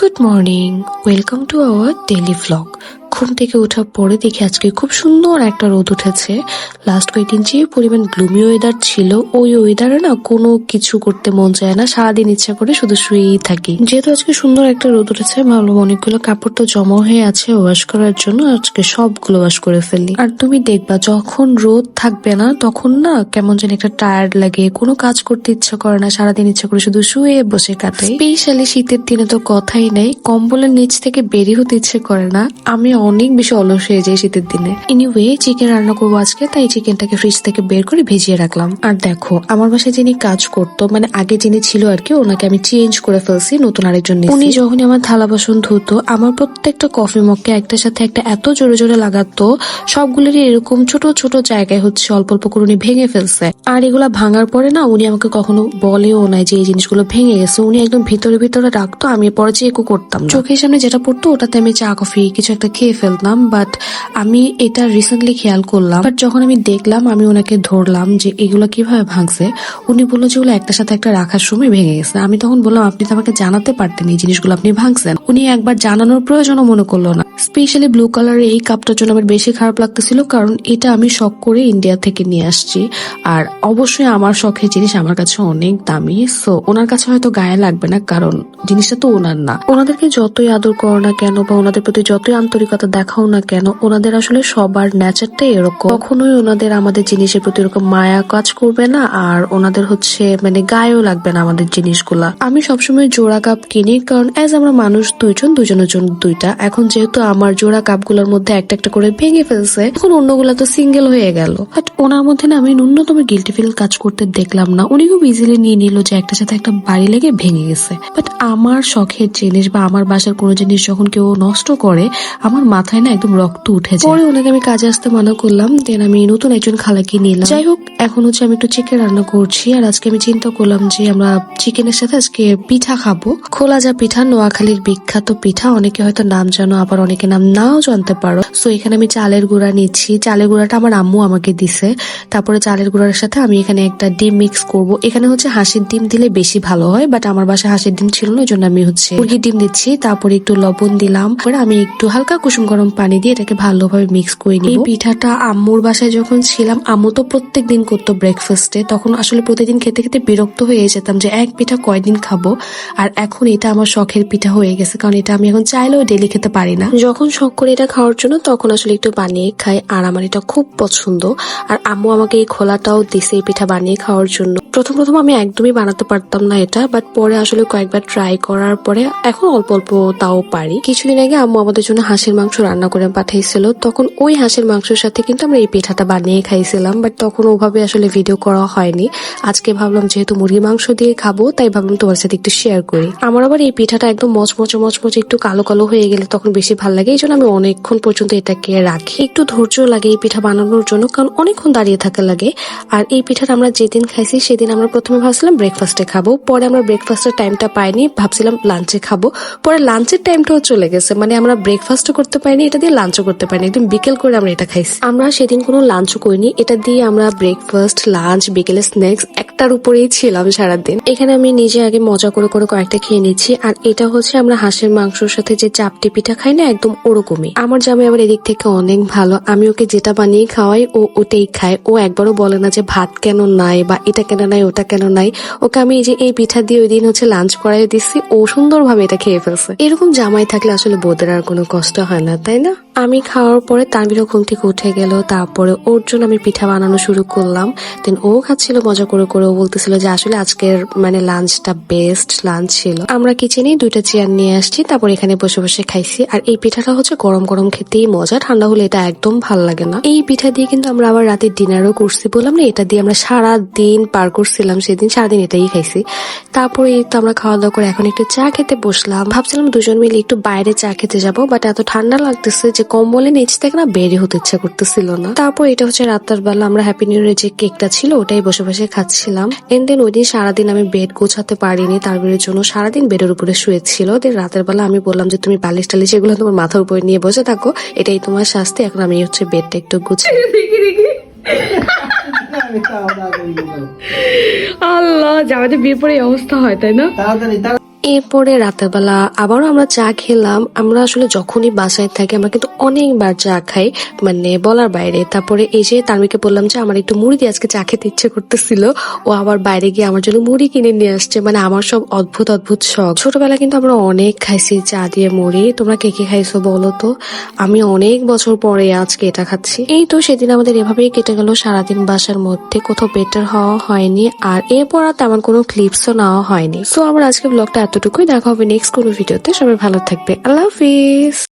Good morning, welcome to our daily vlog. ঘুম থেকে ওঠার পরে দেখি আজকে খুব সুন্দর একটা রোদ উঠেছে। লাস্ট কয়েকদিন যে পরিমাণ গ্লুমি ওয়েদার ছিল, ওই ওয়েদারে না কোনো কিছু করতে মন চায় না, সারাদিন ইচ্ছা করে শুধু শুয়েই থাকি। যেহেতু আজকে সুন্দর একটা রোদ উঠেছে ভাবলাম অনেকগুলো কাপড় তো জমা হয়ে আছে ওয়াশ করার জন্য আজকে সবগুলো ওয়াশ করে ফেলি। আর তুমি দেখবা, যখন রোদ থাকবে না, তখন না কেমন যেন একটা টায়ার্ড লাগে, কোনো কাজ করতে ইচ্ছা করে না, সারাদিন ইচ্ছা করে শুধু শুয়ে বসে কাটে। স্পেশালি শীতের দিনে তো কথাই নেই, কম্বলের নিচ থেকে বেরিয়ে হতে ইচ্ছে করে না। আমি অনেক বেশি অলস হয়ে যায় শীতের দিনে। এনিওয়ে চিকেন রান্না করব আজকে, তাই চিকেনটাকে ফ্রিজ থেকে বের করে ভিজিয়ে রাখলাম। আর দেখো, আমার বাসায় যিনি কাজ করতো মানে আগে যিনি ছিল আর কি, ওনাকে আমি চেঞ্জ করে ফেলছি, নতুন আরেকজন। উনি যখন আমার থালা বাসন ধুতো, আমার প্রত্যেকটা কফি মগকে একটার সাথে একটা এত জোরে জোরে লাগাতো, সবগুলোরই এরকম ছোট ছোট জায়গায় হচ্ছে অল্প অল্প করে উনি ভেঙে ফেলছে। আর এগুলা ভাঙার পরে না, উনি আমাকে কখনো বলেও নাই যে এই জিনিসগুলো ভেঙে গেছে। উনি একদম ভিতরে ভিতরে রাখতো, আমি পরে চেকও করতাম চোখের সামনে যেটা পড়তো, ওটাতে আমি চা কফি কিছু একটা খেয়ে ফেলতাম বাট আমি এটা রিসেন্টলি খেয়াল করলাম। বাট যখন আমি দেখলাম, আমি ওনাকে ধরলাম যে এগুলো কীভাবে ভাঙছে, উনি বলল যে ওগুলো একটা সাথে একটা রাখার সময় ভেঙে গেছে। আমি তখন বললাম, আপনি তো আমাকে জানাতে পারতেন এই জিনিসগুলো আপনি ভাঙছেন। উনি একবার জানানোর প্রয়োজনও মনে করল না। স্পেশালি ব্লু কালারের এই কাপটার জন্য আমার বেশি খারাপ লাগতেছিল, কারণ এটা আমি শখ করে ইন্ডিয়া থেকে নিয়ে আসছি। আর অবশ্যই আমার শখের জিনিস আমার কাছে অনেক দামি সো ওনার কাছে হয়তো গায়ে লাগবে না, কারণ জিনিসটা তো ওনার না। ওনাদেরকে যতই আদর করো না কেন বা ওনাদের প্রতি যতই আন্তরিকতা দেখাও না কেন, ওনাদের আসলে সবার নেচারটাই এরকম। কখনোই ওনাদের আমাদের জিনিসের প্রতি এরকম মায়া কাজ করবে না, আর ওনাদের হচ্ছে মানে গায়েও লাগবে না আমাদের জিনিসগুলা। আমি সবসময় জোড়া কাপ কিনি, কারণ অ্যাজ আমরা মানুষ দুইজন, দুজনের জন্য দুইটা। এখন যেহেতু আমার জোড়া কাপগুলোর মধ্যে একটা একটা করে ভেঙে ফেলছে, এখন অন্যগুলা তো সিঙ্গেল হয়ে গেল। বাট ওনার মধ্যে না আমি ন্যূনতম গিলটি ফিল কাজ করতে দেখলাম না। উনি খুব ইজিলি নিয়ে নিল যে একটা সাথে একটা বাড়ি লেগে ভেঙে গেছে। বাট আমার শখের জিনিস বা আমার বাসার কোনো জিনিস যখন কেউ নষ্ট করে, আমার মাথায় না একদম রক্ত উঠে যায়। পরে ওনাকে আমি কাজে আসতে মানা করলাম দেন আমি নতুন একজন খালাকে নিলাম। যাই হোক এখন হচ্ছে আমি একটু চিকেন রান্না করছি আর আজকে আমি চিন্তা করলাম যে আমরা চিকেনের সাথে আজকে পিঠা খাব। খোলা যা পিঠা নোয়াখালীর বিখ্যাত পিঠা অনেকে হয়তো নাম জানো আবার অনেকে নাম নাও জানতে পারো। সো এখানে আমি চালের গুঁড়া নিচ্ছি। চালের গুঁড়াটা আমার আম্মু আমাকে দিছে। তারপরে চালের গুঁড়ার সাথে আমি এখানে একটা ডিম মিক্স করব। এখানে হচ্ছে হাঁসের ডিম দিলে বেশি ভালো হয় বাট আমার বাসায় হাঁসের ডিম ছিল না ওই জন্য আমি হচ্ছে মুরগির ডিম দিচ্ছি। তারপরে একটু লবণ দিলাম। পরে আমি একটু হালকা কুসুম গরম পানি দিয়ে এটাকে ভালোভাবে মিক্স করে নিই পিঠাটা আম্মুর বাসায় যখন ছিলাম, আম্মু তো প্রত্যেক দিন করতো ব্রেকফাস্টে তখন আসলে প্রতিদিন খেতে খেতে বিরক্ত হয়ে যেতাম যে, এক পিঠা কয়দিন খাব? আর এখন এটা আমার শখের পিঠা হয়ে গেছে, কারণ এটা আমি এখন চাইলেও ডেলি খেতে পারি না। যখন শখ করে এটা খাওয়ার জন্য, তখন আসলে একটু বানিয়ে খাই, আর আমার এটা খুব পছন্দ। আর আম্মু আমাকে এই খোলাটাও দিছে এই পিঠা বানিয়ে খাওয়ার জন্য। প্রথম প্রথম আমি একদমই বানাতে পারতাম না এটা বাট পরে আসলে কয়েকবার ট্রাই করার পরে এখন অল্প অল্প তাও পারি। কিছুদিন আগে আম্মু আমাদের জন্য হাঁসের মাংস রান্না করে পাঠিয়েছিল তখন ওই হাঁসের মাংসের সাথে কিন্তু আমরা এই পিঠাটা বানিয়ে খাইছিলাম বাট তখন ওভাবে আসলে ভিডিও করা হয়নি। আজকে ভাবলাম যেহেতু মুরগি মাংস দিয়ে খাব, তাই ভাবলাম তোমার সাথে একটু শেয়ার করি। আমার আবার এই পিঠাটা একদম মচমচে মচমচে একটু কালো কালো হয়ে গেলে তখন বেশি ভালো লাগে এই জন্য আমি অনেকক্ষণ পর্যন্ত এটাকে রাখি। একটু ধৈর্য লাগে এই পিঠা বানানোর জন্য, কারণ অনেকক্ষণ দাঁড়িয়ে থাকা লাগে। আর এই পিঠাটা আমরা যেদিন খাইছি, সেদিন আমরা প্রথমে ভাবছিলাম ব্রেকফাস্টে খাব, পরে আমরা ব্রেকফাস্টের টাইমটা পাইনি, ভাবছিলাম লাঞ্চে খাব। পরে লাঞ্চের টাইমটাও চলে গেছে মানে আমরা ব্রেকফাস্টও করতে পারিনি, এটা দিয়ে লাঞ্চও করতে পারিনি। একদম বিকেল করে আমরা এটা খাইছি। আমরা সেদিন কোনো লাঞ্চও করিনি, এটা দিয়ে আমরা ব্রেকফাস্ট লাঞ্চ বিকেলের স্ন্যাক্স একটার উপরেই ছিলাম সারাদিন। এখানে আমি নিজে আগে মজা করে করে কয়েকটা খেয়ে নিচ্ছি, আর এটা হচ্ছে আমরা হাঁসের মাংসের সাথে যে চাপটি পিঠা খাই না, একদম ওরকমই। আমার জামাই আবার এদিক থেকে অনেক ভালো, আমি ওকে যেটা বানিয়ে খাওয়াই, ও ওটাই খায়। ও একবারও বলে না যে ভাত কেন নাই, বা এটা কেন নাই, ওটা কেন নাই। ওকে আমি এই যে এই পিঠা দিয়ে ওই দিন হচ্ছে লাঞ্চ করাই দিচ্ছি, ও সুন্দরভাবে এটা খেয়ে ফেলছে। এরকম জামাই থাকলে আসলে বোধের আর কোনো কষ্ট হয় না। তাই না? আমি খাওয়ার পরে তানবিরও ঘুম থেকে উঠে গেল। তারপরে ওর জন্য আমি পিঠা বানানো শুরু করলাম। দেন ও খাচ্ছিল, মজা করে করে ও বলতেছিল যে আসলে আজকের মানে লাঞ্চটা বেস্ট লাঞ্চ ছিল। আমরা কিচেনে দুইটা চেয়ার নিয়ে আসছি, তারপর এখানে বসে বসে খাইছি। আর এই পিঠাটা হচ্ছে গরম গরম খেতেই মজা, ঠান্ডা হলে এটা একদম ভালো লাগে না। এই পিঠা দিয়ে কিন্তু আমরা আবার রাতের ডিনারও করছি বললাম না, এটা দিয়ে আমরা সারা দিন পার করছিলাম, সেদিন সারাদিন এটাই খাইছি। তারপরে তো আমরা খাওয়া দাওয়া করে এখন একটু চা খেতে বসলাম। ভাবছিলাম দুজন মিলে একটু বাইরে চা খেতে যাব বাট এত ঠান্ডা লাগতেছে যে কম্বলে নিচ থেকে না বেরি হতে ইচ্ছা করতেছিল না। তারপর এটা হচ্ছে রাত্তার বেলা আমরা হ্যাপি নিউ ইয়ার যে কেকটা ছিল ওটাই বসে বসে খাচ্ছিলাম। এন্ড দেন ওই দিন সারাদিন আমি বেড গোছাতে পারিনি তার বেড়ের জন্য সারাদিন বেডের উপরে শুয়েছিল দেন রাতের বেলা আমি বললাম যে তুমি বালিশ টালিশ এগুলো তোমার মাথার উপরে নিয়ে বসে থাকো এটাই তোমার শাস্তি। এখন আমি হচ্ছে বেডটা একটু গুছিয়ে আল্লাহ জামাইদের বিয়ের পরে অবস্থা হয় তাই না? তাড়াতাড়ি এরপরে রাতের বেলা আবারও আমরা চা খেলাম। আমরা আসলে যখনই বাসায় থাকি, আমরা কিন্তু অনেকবার চা খাই মানে বলার বাইরে। তারপরে এই যে তানবিকে বললাম যে, আমার একটু মুড়ি দিয়ে আজকে চা খেতে ইচ্ছে করতেছিল। ও আবার বাইরে গিয়ে আমার জন্য মুড়ি কিনে নিয়ে আসছে। মানে আমার সব অদ্ভুত অদ্ভুত শখ। ছোটবেলা কিন্তু আমরা অনেক খাইছি চা দিয়ে মুড়ি। তোমরা কে কে খাইছো বলো তো? আমি অনেক বছর পরে আজকে এটা খাচ্ছি। এই তো সেদিন আমাদের এভাবেই কেটে গেল। সারাদিন বাসার মধ্যে কোথাও বেটার হওয়া হয়নি। আর এরপর আর তেমন কোনো ক্লিপসও নেওয়া হয়নি। সো আমার আজকে ব্লগটা এতটুকুই দেখা হবে নেক্সট কোনো ভিডিওতে সবাই ভালো থাকবে। আল্লাহ হাফিজ।